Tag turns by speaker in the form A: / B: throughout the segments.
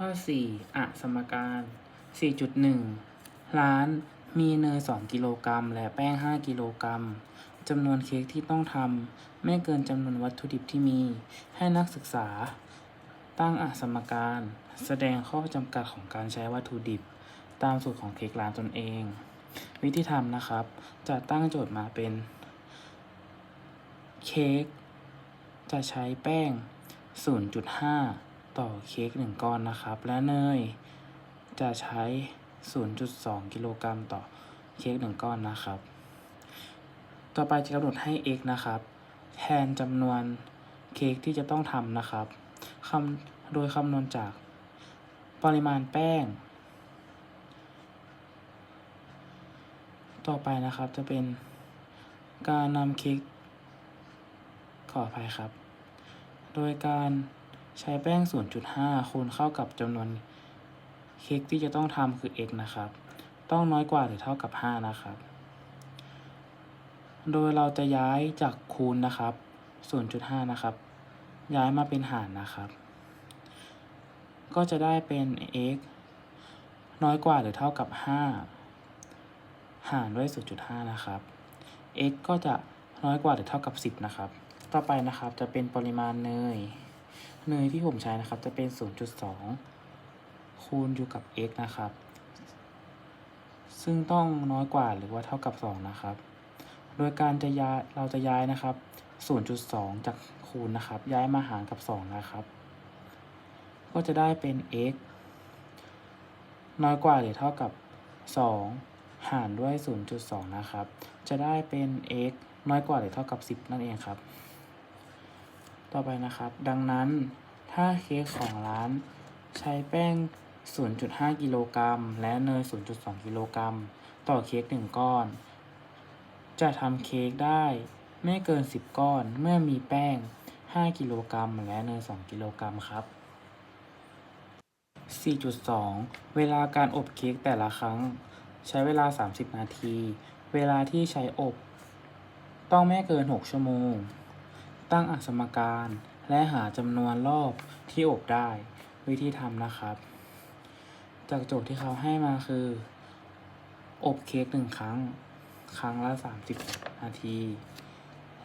A: ข้อ 4อะสมการ 4.1 ร้านมีเนย 2 กิโลกรัม และแป้ง 5 กิโลกรัมจำนวนเค้กที่ต้องทำไม่เกินจำนวนวัตถุดิบที่มี ให้นักศึกษา ตั้งอะสมการ แสดงข้อจำกัดของการใช้วัตถุดิบ ตามสูตรของเค้กร้านตนเอง วิธีทำนะครับ จะตั้งโจทย์มาเป็น เค้กจะใช้แป้ง 0.5 ต่อเค้ก1ก้อนนะครับ และเนยจะใช้ 0.2 กิโลกรัมต่อเค้ก1ก้อนนะครับ ต่อไปจะกำหนดให้ x นะครับ แทนจำนวนเค้กที่จะต้องทำนะครับคำโดยคำนวณจากปริมาณแป้ง ต่อไปนะครับจะเป็นการนำเค้กขออภัยครับ โดยการ ใช้แป้ง 0.5 คูณเข้ากับจำนวนเค้กที่จะต้องทำคือ x นะครับ ต้องน้อยกว่าหรือเท่ากับ 5 นะครับ โดยเราจะย้ายจากคูณนะครับ 0.5 นะครับ ย้ายมาเป็นหารนะครับ ก็จะได้เป็น x น้อยกว่าหรือเท่ากับ 5 หารด้วย 0.5 นะครับ x ก็จะน้อยกว่าหรือเท่ากับ 10 นะครับ ต่อไปนะครับจะเป็นปริมาณเนย เนยที่ผมใช้นะครับจะเป็น 0.2 คูณอยู่กับ x นะครับ ซึ่งต้องน้อยกว่าหรือว่าเท่ากับ 2 นะครับ โดยการจะย้ายเราจะย้ายนะครับ 0.2 จากคูณนะครับ ย้ายมาหารกับ 2 นะครับ ก็จะได้เป็น x น้อยกว่าหรือเท่ากับ 2 หารด้วย 0.2 นะครับ จะได้เป็น x น้อยกว่าหรือเท่ากับ 10 นั่นเองครับ ต่อไปนะครับ ดังนั้นถ้าเค้กของร้านใช้แป้ง 0.5 กิโลกรัม และเนย 0.2 กิโลกรัม ต่อเค้ก1ก้อน จะทำเค้กได้ไม่เกิน 10 ก้อน เมื่อมีแป้ง 5 กิโลกรัม และเนย 2 กิโลกรัมครับ 4.2 เวลาการอบเค้กแต่ละครั้ง ใช้เวลา 30 นาที เวลาที่ใช้อบ ต้องไม่เกิน 6 ชั่วโมง ตั้งอสมการ และหาจำนวนรอบที่อบได้ วิธีทำนะครับ จากโจทย์ที่เขาให้มาคือ อบเค้กหนึ่งครั้ง ครั้งละ 30 นาที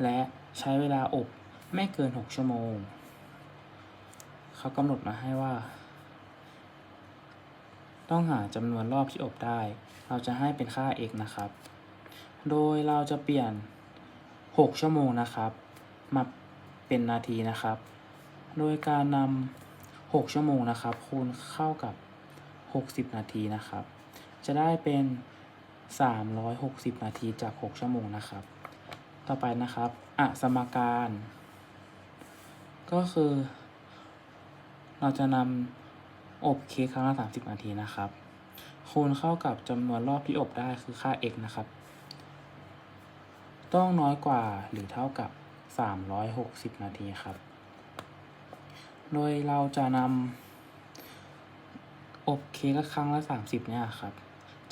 A: และใช้เวลาอบไม่เกิน 6 ชั่วโมง เขากำหนดมาให้ว่า ต้องหาจำนวนรอบที่อบได้ เราจะให้เป็นค่า x นะครับ โดยเราจะเปลี่ยน 6 ชั่วโมงนะครับ มาเป็นนาทีนะครับ โดยการนำ6ชั่วโมงนะครับ คูณเข้ากับ 60 นาทีนะครับ จะได้เป็น 360 นาทีจาก 6 ชั่วโมงนะครับ ต่อไปนะครับอะสมการ ก็คือ เราจะนำอบเค้กครั้งละ30 นาทีนะครับ คูณเข้ากับจำนวนรอบที่อบได้คือค่า x นะครับ ต้องน้อยกว่าหรือเท่ากับ 360 นาทีครับ โดยเราจะนำอบเค้กครั้งละ 30 เนี่ยครับ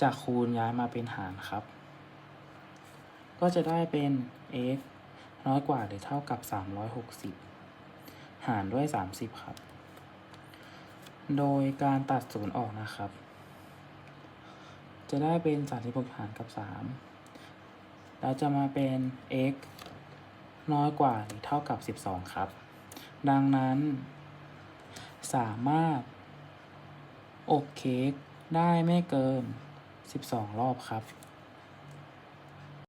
A: จากคูณย้ายมาเป็นหารครับ ก็จะได้เป็น x น้อยกว่าหรือเท่ากับ 360 หารด้วย 30 ครับ โดยการตัดศูนย์ออกนะครับ จะได้เป็น36หารกับ 3 แล้วจะมาเป็น x น้อยกว่าหรือเท่ากับ 12 ครับ ดังนั้น สามารถ อบเค้กได้ไม่เกิน 12 รอบครับ